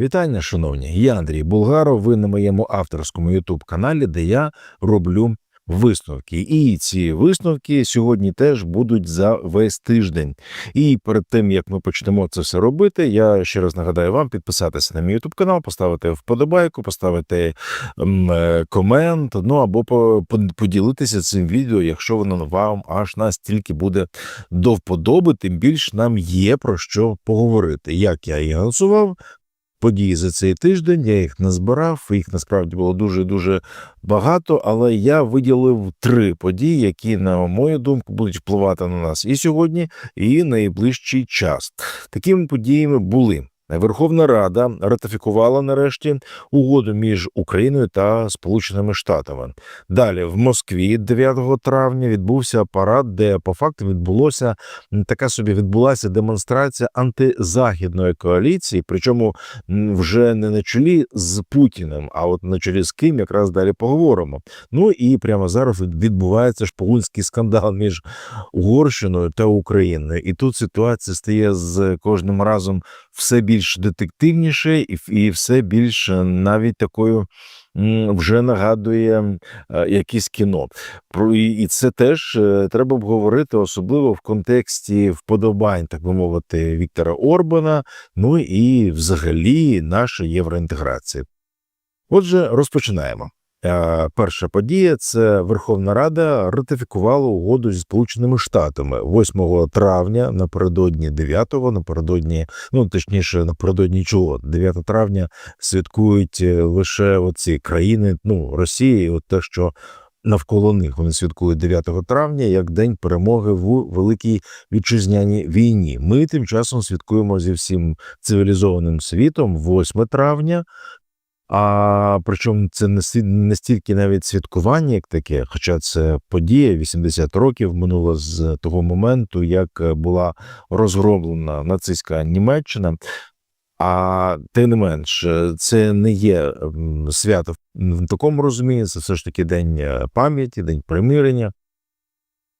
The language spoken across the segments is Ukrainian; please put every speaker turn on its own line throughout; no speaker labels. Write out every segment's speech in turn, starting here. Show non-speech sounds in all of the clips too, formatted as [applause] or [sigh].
Вітання, шановні! Я Андрій Булгаров. Ви на моєму авторському youtube каналі, де я роблю висновки. І ці висновки сьогодні теж будуть за весь тиждень. І перед тим як ми почнемо це все робити, я ще раз нагадаю вам підписатися на мій youtube канал, поставити вподобайку, поставити е, комент, ну або по- по- поділитися цим відео, якщо воно вам аж настільки буде до вподоби, тим більш нам є про що поговорити. Як я і анонсував, події за цей тиждень. Я їх назбирав. Їх насправді було дуже дуже багато, але я виділив три події, які, на мою думку, будуть впливати на нас і сьогодні, і найближчий час. Такими подіями були. Верховна Рада ратифікувала нарешті угоду між Україною та Сполученими Штатами. Далі в Москві 9 травня відбувся парад, де по факту відбулося така собі відбулася демонстрація антизахідної коаліції, причому вже не на чолі з Путіним, а от на чолі з ким якраз далі поговоримо. Ну і прямо зараз відбувається шпигунський скандал між Угорщиною та Україною. І тут ситуація стає з кожним разом все більш детективніше і, і все більш е, навіть такою. Вже нагадує якісь якесь кіно. І це теж треба треба обговорити, особливо в контексті вподобань, так би мовити, Віктора Орбана. Ну і взагалі нашої євроінтеграції. Отже, розпочинаємо. Е, Перша подія це Верховна Рада ратифікувала угоду зі Сполученими Штатами 8 травня напередодні 9-го, напередодні, ну точніше, напередодні чого 9 травня святкують е, лише оці країни, ну Росія, і от те, що навколо них вони святкують 9 травня як день перемоги в великій вітчизняній війні. Ми тим часом святкуємо зі всім цивілізованим світом 8 травня. А причому це не не стільки навіть святкування, як таке, хоча це подія 80 років минуло з того моменту, як е, була розгромлена нацистська Німеччина. А тим не менш, е, це не є свято в такому розумінні, це все ж таки день е, пам'яті, день примирення.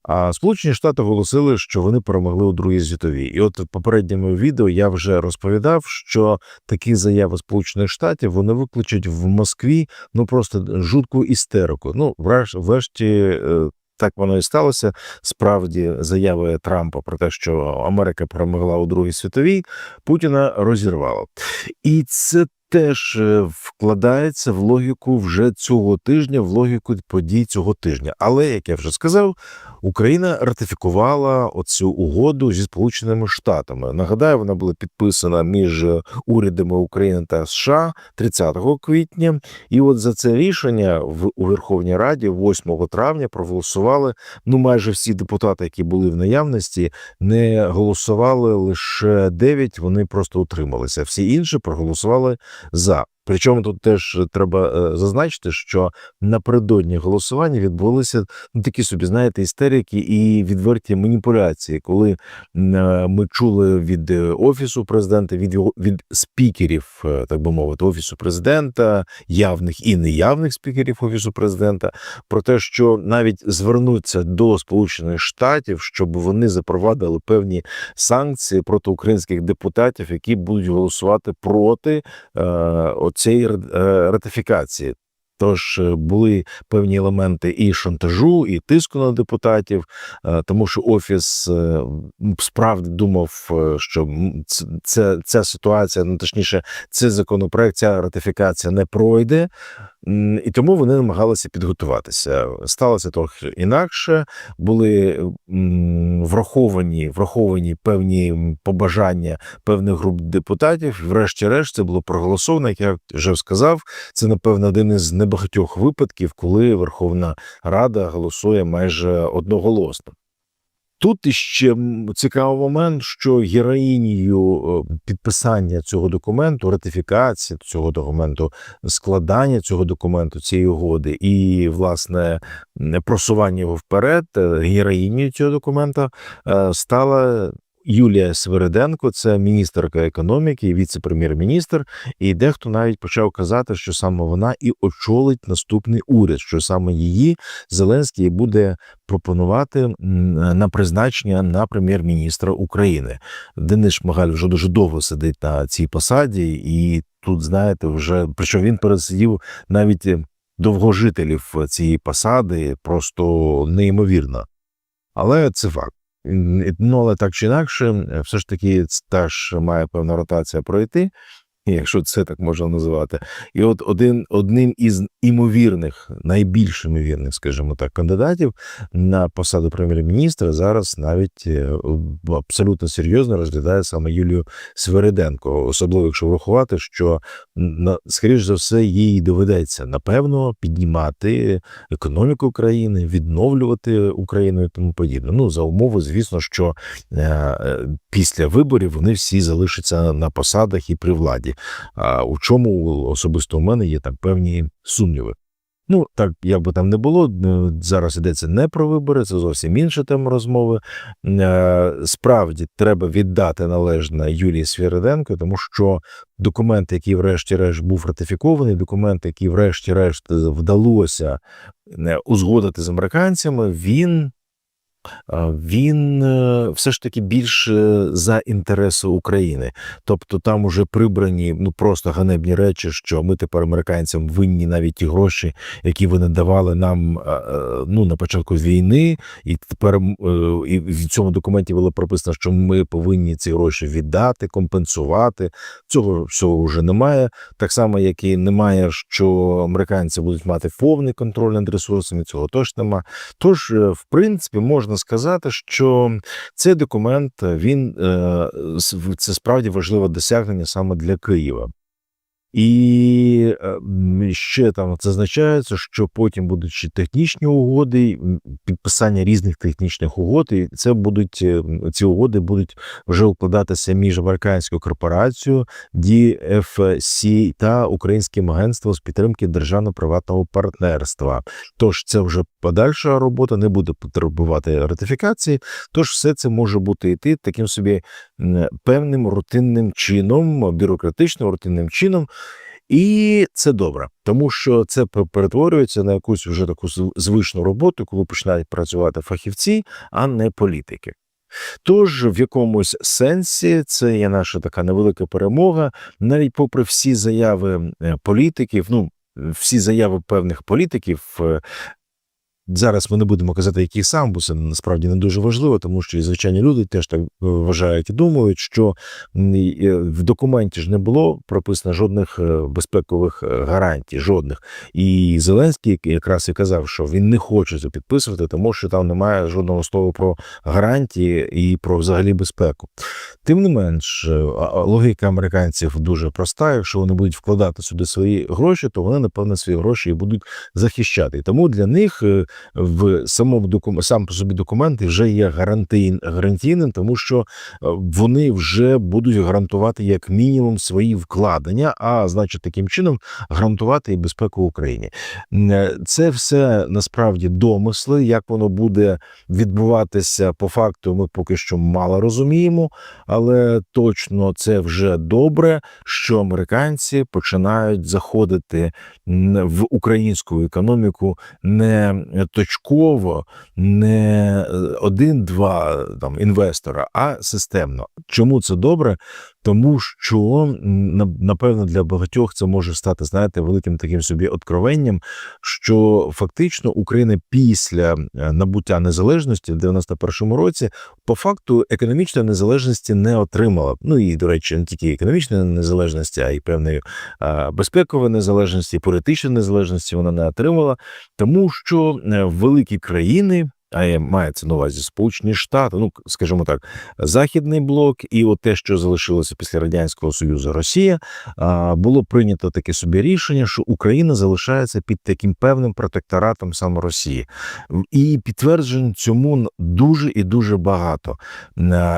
А Сполучені Штати оголосили, що вони перемогли у Другій світовій. І от в попередньому відео я вже розповідав, що такі заяви Сполучених Штатів вони викличуть в Москві ну просто жутку істерику. Ну, врешті. е, Так воно і сталося. Справді, заяви Трампа про те, що Америка перемогла у Другій світовій, Путіна розірвало. І це теж е, вкладається в логіку вже цього тижня, в логіку подій цього тижня. Але, як я вже сказав, Україна ратифікувала оцю угоду зі Сполученими Штатами. Нагадаю, вона була підписана між урядами України та США 30 квітня. І от за це рішення в у Верховній Раді 8 травня проголосували ну майже всі депутати, які були в наявності, не голосували лише 9, Вони просто утрималися. Всі інші проголосували за. Причому тут теж треба е, зазначити, що напередодні голосування відбулися ну, такі собі, знаєте, істерики і відверті маніпуляції, коли е, ми чули від е, офісу президента, від його від спікерів, е, так би мовити, офісу президента, явних і неявних спікерів офісу президента, про те, що навіть звернуться до Сполучених Штатів, щоб вони запровадили певні санкції проти українських депутатів, які будуть голосувати проти е, оцієї ра- е, ратифікації. Тож е, були певні елементи і шантажу, і тиску на депутатів, е, тому що офіс е, справді думав, що це ця ситуація, ну точніше, цей законопроект, ця ратифікація не пройде. І тому вони намагалися підготуватися. Сталося трохи інакше. Були враховані, враховані певні побажання певних груп депутатів. Врешті-решт це було проголосовано. Як я вже сказав, це напевно один із небагатьох випадків, коли Верховна Рада голосує майже одноголосно. Тут іще цікавий момент, що героїнею е, підписання цього документу, ратифікації цього документу, складання цього документу, цієї угоди, і власне просування його вперед, е, героїнею цього документа е, стала Юлія Свериденко, це міністерка економіки, віце-прем'єр-міністр. І дехто навіть почав казати, що саме вона і очолить наступний уряд, що саме її Зеленський буде пропонувати на призначення на прем'єр-міністра України. Денис Шмигаль вже дуже довго сидить на цій посаді, і тут знаєте, вже причому він пересидів навіть довгожителів цієї посади, просто неймовірно. Але це факт. Ну, але так чи інакше, е, все ж таки стаж має певна ротація пройти, якщо це так можна називати. І от один одним із імовірних, найбільш імовірних, скажімо так, кандидатів на посаду прем'єр-міністра зараз навіть е, абсолютно серйозно розглядає саме Юлію Свериденко, особливо якщо врахувати, що скоріш за все їй доведеться напевно піднімати економіку країни, відновлювати Україну і тому подібне. Ну за умови, звісно, що е, е, після виборів вони всі залишаться на посадах і при владі. А у чому особисто у мене є там певні сумніви. Ну, так як би там не було, е, зараз йдеться не про вибори, це зовсім інша тема розмови. Е, Справді треба віддати належне Юлії Свіриденко, тому що документ, який врешті-решт був ратифікований, документ, який врешті-решт вдалося е, узгодити з американцями, він. Він е, все ж таки більше за інтереси України, тобто там уже прибрані ну просто ганебні речі, що ми тепер американцям винні навіть ті гроші, які вони давали нам е, е, ну на початку війни, і тепер і в цьому документі було прописано, що ми повинні ці гроші віддати, компенсувати. Цього всього вже немає. Так само, як і немає, що американці будуть мати повний контроль над ресурсами. Цього теж нема. Тож, в принципі, можна сказати, що цей документ він е, це справді важливе досягнення саме для Києва. І е, ще там зазначається, що потім будуть ще технічні угоди, підписання різних технічних угод, і це будуть е, ці угоди будуть вже укладатися між американською корпорацією DFC та українським агентством з підтримки державно-приватного партнерства. Тож це вже подальша робота, не буде потребувати ратифікації. Тож все це може бути йти таким собі певним рутинним чином, бюрократичним рутинним чином. І це добре, тому що це пе- перетворюється на якусь вже таку звичну роботу, коли починають працювати фахівці, а не політики. Тож в якомусь сенсі це є наша така невелика перемога, навіть попри всі заяви е, політиків, ну всі заяви певних політиків. Зараз ми не будемо казати, яких сам, бо це насправді не дуже важливо, тому що і звичайні люди теж так е, вважають і думають, що е, в документі ж не було прописано жодних е, безпекових гарантій, жодних. І Зеленський якраз і казав, що він не хоче це підписувати, тому що там немає жодного слова про гарантії і про взагалі безпеку. Тим не менш, логіка американців дуже проста. Якщо вони будуть вкладати сюди свої гроші, то вони напевно свої гроші і будуть захищати. І тому для них в самому докум... сам по собі документ вже є гарантій... гарантійним, тому що е, вони вже будуть гарантувати як мінімум свої вкладення, а значить, таким чином гарантувати і безпеку Україні. Е, Це все насправді домисли. Як воно буде відбуватися по факту, ми поки що мало розуміємо, але точно це вже добре, що американці починають заходити в українську економіку не точково, не е, один-два там інвестора, а системно. Чому це добре? Тому що напевно для багатьох це може стати, знаєте, великим таким собі откровенням, що фактично Україна після е, набуття незалежності в 91-му році по факту економічної незалежності не отримала. Ну і до речі, не тільки економічної незалежності, а й певної безпекової незалежності, політичної незалежності вона не отримала, тому що е, великі країни. А мається на увазі Сполучені Штати, ну скажімо так, Західний блок, і от те, що залишилося після радянського союзу, Росія, було прийнято таке собі рішення, що Україна залишається під таким певним протекторатом саме Росії, і підтверджень цьому дуже і дуже багато.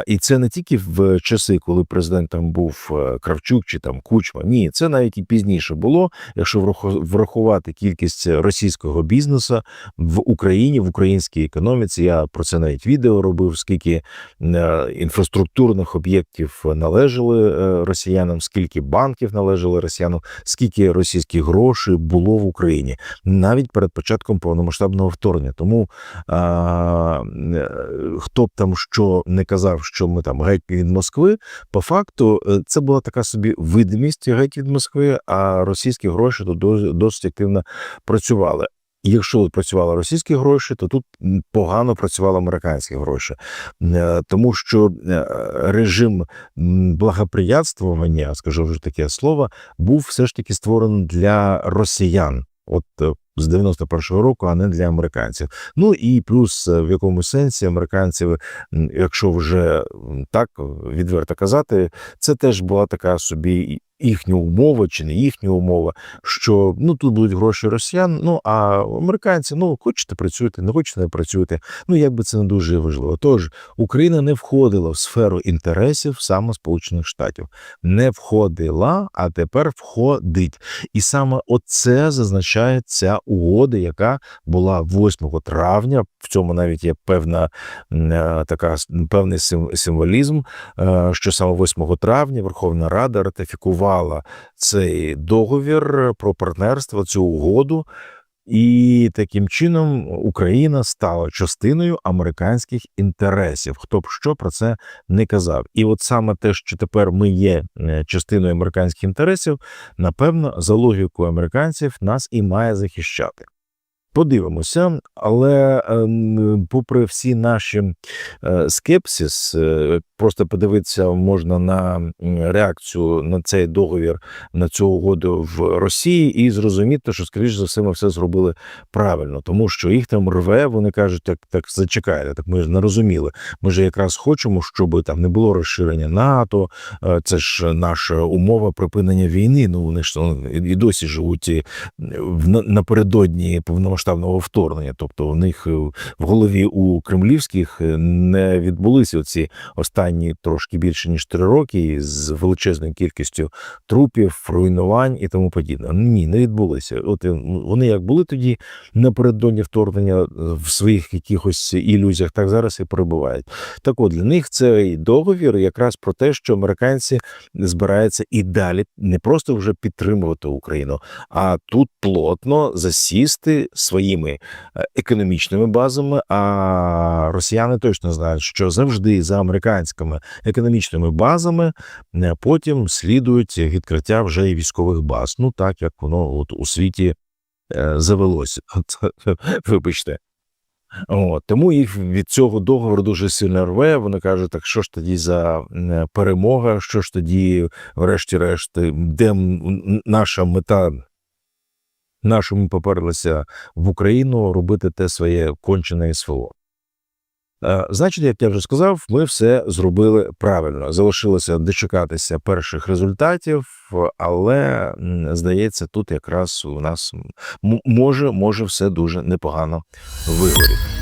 І це не тільки в часи, коли президентом був е, Кравчук чи там Кучма. Ні, це навіть і пізніше було. Якщо враху- врахувати кількість російського бізнесу в Україні, в українській економіці, економіці. Я про це навіть відео робив. Скільки е, інфраструктурних об'єктів належали е, росіянам, скільки банків належали росіянам, скільки російських грошей було в Україні навіть перед початком повномасштабного вторгнення. Тому а, е, хто б там що не казав, що ми там геть від Москви, по факту це була така собі видимість геть від Москви, а російські гроші тут досить активно працювали. Якщо працювали російські гроші, то тут погано працювали американські гроші, Е, тому що е, режим благоприятствування, скажу вже таке слово, був все ж таки створений для росіян. От е, з 91-го року, а не для американців. Ну і плюс в якомусь сенсі американці, м, якщо вже так відверто казати, це теж була така собі їхня умова чи не їхня умова, що ну тут будуть гроші росіян. Ну а американці, ну хочете працюєте, не хочете не працюєте. Ну якби це не дуже важливо. Тож Україна не входила в сферу інтересів саме Сполучених Штатів, не входила, а тепер входить. І саме оце зазначає ця угода, яка була 8 травня. В цьому навіть є певна е, така певний символізм, е, що саме 8 травня Верховна Рада ратифікувала цей договір про партнерство, цю угоду. І таким чином Україна стала частиною американських інтересів. Хто б що про це не казав, і от саме те, що тепер ми є е, частиною американських інтересів, напевно, за логікою американців нас і має захищати. Подивимося, але ем, попри всі наші е, скепсис, е, просто подивитися можна на реакцію на цей договір, на цю угоду в Росії, і зрозуміти, що скоріш за все ми все зробили правильно, тому що їх там рве. Вони кажуть, так так зачекайте, так ми ж не розуміли. Ми ж якраз хочемо, щоб там не було розширення НАТО. е, Це ж наша умова припинення війни. Ну вони ж ну, і досі живуть напередодні повномасштабного вторгнення. Тобто у них е, в голові у кремлівських е, не відбулися оці останні трошки більше ніж три роки з величезною кількістю трупів, руйнувань і тому подібне. Ні, не відбулися. От е, вони як були тоді напередодні вторгнення в своїх якихось ілюзіях, так зараз і перебувають. Так от для них цей договір якраз про те, що американці збираються і далі не просто вже підтримувати Україну, а тут плотно засісти своїми е, економічними базами. А росіяни точно знають, що завжди за американськими економічними базами е, потім слідують відкриття вже і військових баз. Ну так як воно от у світі е, завелося. [laughs] Вибачте. От, тому їх від цього договору дуже сильно рве. Вони кажуть, так що ж тоді за перемога, що ж тоді, врешті-решт, де наша мета, нашу ми поперлися в Україну робити те своє кончене СВО. Е, Значить, як я вже сказав, ми все зробили правильно. Залишилося дочекатися перших результатів, але здається, тут якраз у нас може, може все дуже непогано вигоріти.